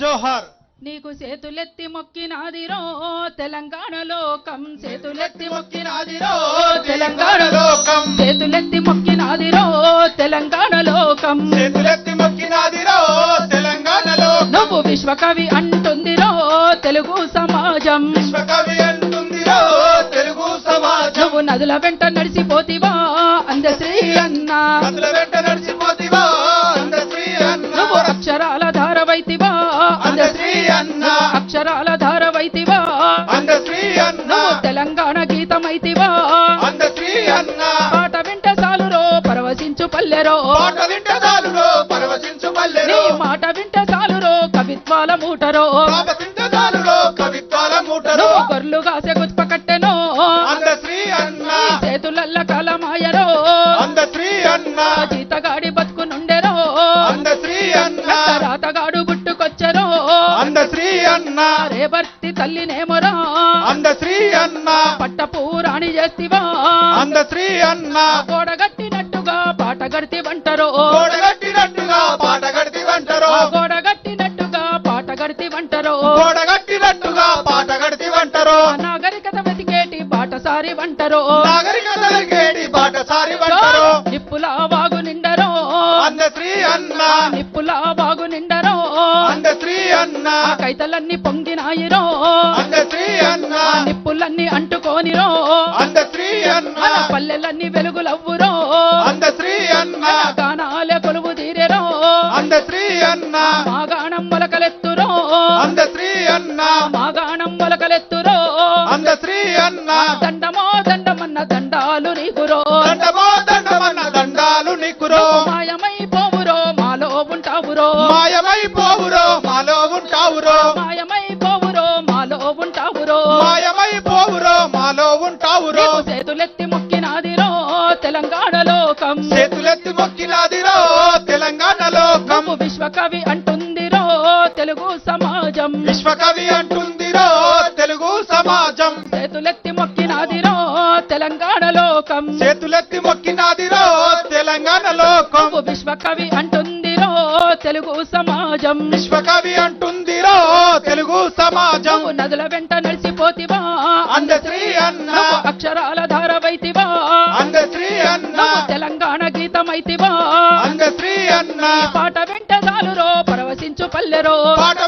జోహార్. నీకు చేతులెత్తి మొక్కినాదిరో తెలంగాణ లోకం. చేతులెత్తి మొక్కినాదిరో తెలంగాణ లోకం. చేతులెత్తి మొక్కినాదిరో తెలంగాణ లోకం. చేతులెత్తి మొక్కినాదిరో తెలంగాణలో నువ్వు విశ్వకవి అంటుందిరో తెలుగు సమాజం. విశ్వకవి అంటుందిరో తెలుగు సమాజం. నువ్వు నదుల వెంట నడిచిపోతివా అందశ్రీ అన్న. అందుల వెంట పరవశించు మాట వింట సాలురో కవిత్వాల మూటరో. పాప కవిత్వాల నువ్వు గొర్రెలు కాసే గుత్ప కట్టెనో. అందశ్రీ అన్న. నీ చేతులల్ల కలమాయరో. అందశ్రీ అన్న. జీతగాడి బతుకు నుండెరో. అందశ్రీ అన్న. రాతగాడు పుట్టుకొచ్చరో అందశ్రీ అన్న. రేవర్తి తల్లినేమరా. అందశ్రీ అన్న. పట్టపూరాణి చేస్తివా. అందశ్రీ అన్న. గోడగట్టినట్టుగా పాట గడితి వంటరో. గోడగట్టినట్టుగా పాట గడితి వంటరో. గోడగట్టినట్టుగా పాట గడితి వంటరో. గోడగట్టినట్టుగా పాట గడితి వంటరో. నాగరికత వెతికేటి బాటసారి వంటరో. నాగరికతలకేటి బాట సారి వంటరో. నిప్పుల వాగు నిండరో. అందశ్రీ అన్న. నిప్పుల వాగు నిండరో. అందశ్రీ అన్న. ఆ కైతలన్నీ పొంగినాయిరో. అందశ్రీ అన్న పల్లెలన్నీ వెలుగులవ్వురో. అందశ్రీ అన్న. మన గానాలే కొలువు తీరెరో. అందశ్రీ అన్న. మాగాణం మొలకలెత్తురో. అందశ్రీ అన్న. మాగాణం తెలంగాణ లోకం. చేతులెత్తి మొక్కినాదిరో తెలంగాణలో నువ్వు విశ్వకవి అంటుందిరో తెలుగు సమాజం. విశ్వకవి అంటుందిరో తెలుగు సమాజం. చేతులెత్తి మొక్కినాదిరో తెలంగాణ లోకం. చేతులెత్తి మొక్కినాదిరో తెలంగాణలో నువ్వు విశ్వకవి అంటుందిరో తెలుగు సమాజం. విశ్వకవి అంటుందిరో తెలుగు సమాజం. నదుల వెంట నడిచిపోతివా. అందశ్రీ అన్న. అక్షరాల ధారవైతివా అందశ్రీ అన్న. పాట వెంట దాలురో పరవశించు పల్లెరో. పాట